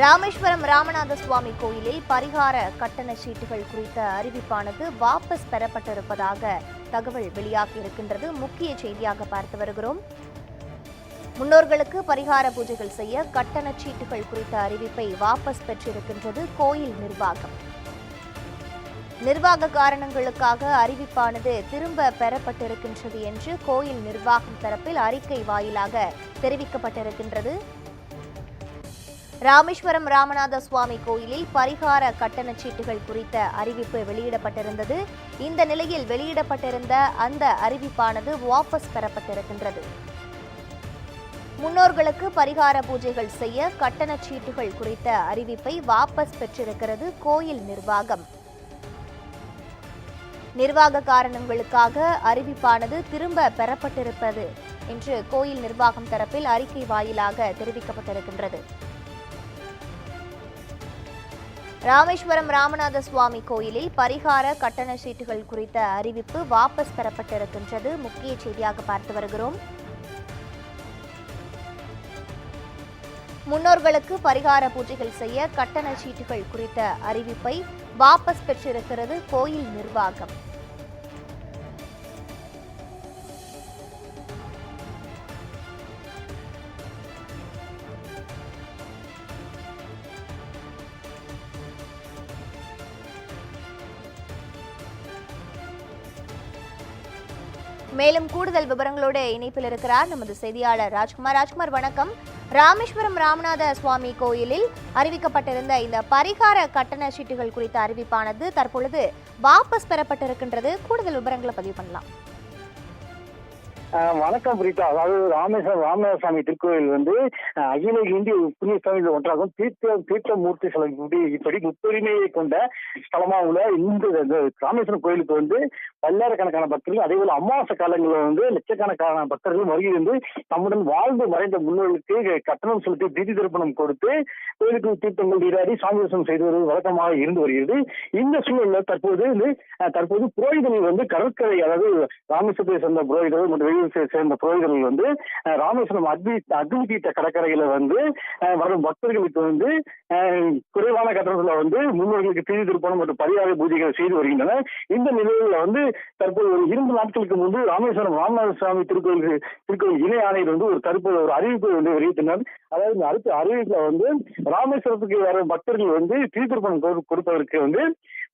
ராமேஸ்வரம் ராமநாத சுவாமி கோயிலில் பரிகார கட்டண சீட்டுகள் குறித்த அறிவிப்பானது வாபஸ் பெறப்பட்டிருப்பதாக தகவல் வெளியாகியிருக்கின்றது முக்கிய செய்தியாக பார்த்து வருகிறோம். முன்னோர்களுக்கு பரிகார பூஜைகள் செய்ய கட்டண சீட்டுகள் குறித்த அறிவிப்பை வாபஸ் பெற்றிருக்கின்றது கோயில் நிர்வாகம். நிர்வாக காரணங்களுக்காக அறிவிப்பானது திரும்ப பெறப்பட்டிருக்கின்றது என்று கோயில் நிர்வாகம் தரப்பில் அறிக்கை வாயிலாக தெரிவிக்கப்பட்டிருக்கின்றது. ராமேஸ்வரம் ராமநாத சுவாமி கோயிலில் பரிகார கட்டணச் சீட்டுகள் குறித்த அறிவிப்பு வெளியிடப்பட்டிருந்தது. இந்த நிலையில் வெளியிடப்பட்டிருந்த அந்த அறிவிப்பானது வாபஸ் பெறப்பட்டிருக்கின்றது. முன்னோர்களுக்கு பரிகார பூஜைகள் செய்ய கட்டணச் சீட்டுகள் குறித்த அறிவிப்பை வாபஸ் பெற்றிருக்கிறது கோயில் நிர்வாகம். நிர்வாக காரணங்களுக்காக அறிவிப்பானது திரும்ப பெறப்பட்டிருப்பது என்று கோயில் நிர்வாகம் தரப்பில் அறிக்கை வாயிலாக தெரிவிக்கப்பட்டிருக்கின்றது. ராமேஸ்வரம் ராமநாத சுவாமி கோயிலில் பரிகார கட்டண சீட்டுகள் குறித்த அறிவிப்பு வாபஸ் பெறப்பட்டிருக்கின்றது. முக்கிய செய்தியாக பார்த்து வருகிறோம். முன்னோர்களுக்கு பரிகார பூஜைகள் செய்ய கட்டண சீட்டுகள் குறித்த அறிவிப்பை வாபஸ் பெற்றிருக்கிறது கோயில் நிர்வாகம். மேலும் கூடுதல் விவரங்களோடு இணைப்பில் இருக்கிறார் நமது செய்தியாளர் ராஜ்குமார். ராஜ்குமார் வணக்கம். ராமேஸ்வரம் ராமநாத சுவாமி கோயிலில் அறிவிக்கப்பட்டிருந்த இந்த பரிகார கட்டண சீட்டுகள் குறித்த அறிவிப்பானது தற்பொழுது வாபஸ் பெறப்பட்டிருக்கின்றது. கூடுதல் விவரங்களை பதிவு பண்ணலாம். வணக்கம் பிரீதா அதாவது ராமேஸ்வரம் ராமநாதசாமி திருக்கோயில் வந்து அகில இந்திய புண்ணிய ஸ்தலங்களில் ஒன்றாகும். தீர்த்த தீர்த்தமூர்த்தி ஸ்தலம் இப்படி முத்துரிமையை கொண்ட ஸ்தலமா உள்ள இந்த ராமேஸ்வரம் கோயிலுக்கு வந்து பல்லாயிரக்கணக்கான பக்தர்கள் அதே போல அமாவாசை காலங்களில் வந்து லட்சக்கணக்கான பக்தர்கள் வருகை வந்து தம்முடன் வாழ்ந்து மறைந்த முன்னோர்களுக்கு கட்டணம் செலுத்தி திதி திருப்பணம் கொடுத்து கோயிலுக்கு தீர்த்தங்கள் நீராடி சாமி தரிசனம் செய்து வருவது வழக்கமாக இருந்து வருகிறது. இந்த சூழலில் தற்போது வந்து தற்போது புரோகிதர்கள் வந்து கடற்கரை அதாவது ராமேஸ்வரத்தை சேர்ந்த புரோகிதர்கள் மற்றும் வெளியூரை சேர்ந்த புரோகிதர்கள் வந்து ராமேஸ்வரம் அக்னி அக்னி தீர்த்த கடற்கரையில வந்து வரும் பக்தர்களுக்கு வந்து குறைவான கட்டணத்துல வந்து முன்னோர்களுக்கு திரு திருப்பணம் மற்றும் பரிகார பூஜைகள் செய்து வருகின்றன இந்த நிலையில வந்து தற்போது ஒரு இரண்டு நாட்களுக்கு முன்பு ராமேஸ்வரம் ராமநாத சுவாமி திருக்கோயிலுக்கு திருக்கோயில் இணை ஆணையர் வந்து ஒரு தற்போது ஒரு அறிவிப்பு வந்து வெளியிட்டனர் அதாவது இந்த அடுத்த அறிவிப்புல வந்து ராமேஸ்வரத்துக்கு வரும் பக்தர்கள் வந்து திரு திருப்பணம் கொடுப்பதற்கு வந்து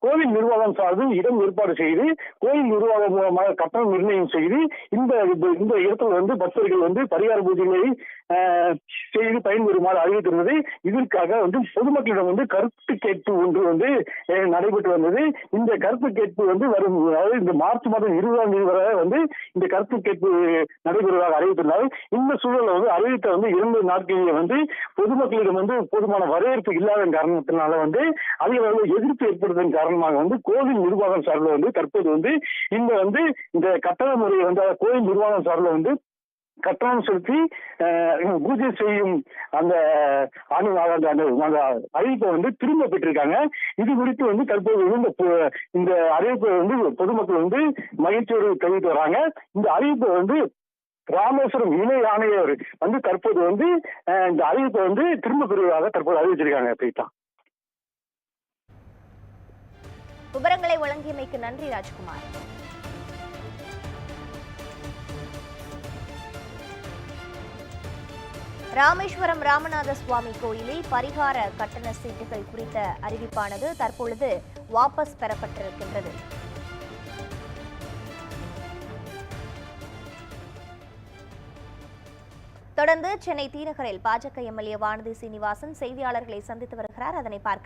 கோவில் நிர்வாகம் சார்பில் இடம் ஏற்பாடு செய்து கோயில் நிர்வாகம் மூலமாக கட்டணம் நிர்ணயம் செய்து இந்த இந்த- இடத்துல வந்து பக்தர்கள் வந்து பரிகார பூஜைகளை செய்து பயன்பெறுமாறு அறிவித்திருந்தது. இதற்காக வந்து பொதுமக்களிடம் வந்து கருத்து கேட்பு ஒன்று வந்து நடைபெற்று வந்தது. இந்த கருத்து கேட்பு வந்து வரும் அதாவது இந்த மார்ச் மாதம் இருபதாம் தேதி வரை வந்து இந்த கருத்து கேட்பு நடைபெறுவதாக அறிவித்திருந்தால் இந்த சூழலில் வந்து அறிவித்த வந்து இரண்டு நாட்களில் வந்து பொதுமக்களிடம் வந்து போதுமான வரவேற்பு இல்லாத காரணத்தினால வந்து அதிக வந்து எதிர்ப்பு ஏற்படுவதன் காரணமாக வந்து கோவில் நிர்வாகம் சார்பில் வந்து தற்போது வந்து இந்த வந்து இந்த கட்டண முறையை வந்து கோவில் நிர்வாகம் சார்பில் வந்து கட்டணம் செலுத்தி பூஜை செய்யும் அந்த அனு அந்த அந்த அறிவிப்பை வந்து திரும்ப பெற்றிருக்காங்க. இது குறித்து வந்து தற்போது வந்து இந்த இந்த அறிவிப்பை வந்து பொதுமக்கள் வந்து மகிழ்ச்சியோடு தெரிவித்து வராங்க. இந்த அறிவிப்பை வந்து ராமேஸ்வரம் இணை ஆணையர் வந்து தற்போது வந்து இந்த அறிவிப்பை வந்து திரும்ப பெறுவதாக தற்போது அறிவிச்சிருக்காங்க பிரீதா விவரங்களை வழங்கியமைக்கு நன்றி ராஜ்குமார். ராமேஸ்வரம் ராமநாத சுவாமி கோயிலில் பரிகார கட்டண சீட்டுகள் குறித்த அறிவிப்பானது தற்பொழுது வாபஸ் பெறப்பட்டிருக்கின்றது. தொடர்ந்து சென்னை தீநகரில் பாஜக எம்எல்ஏ வானதி சீனிவாசன் செய்தியாளர்களை சந்தித்து வருகிறார். அதனை பார்க்க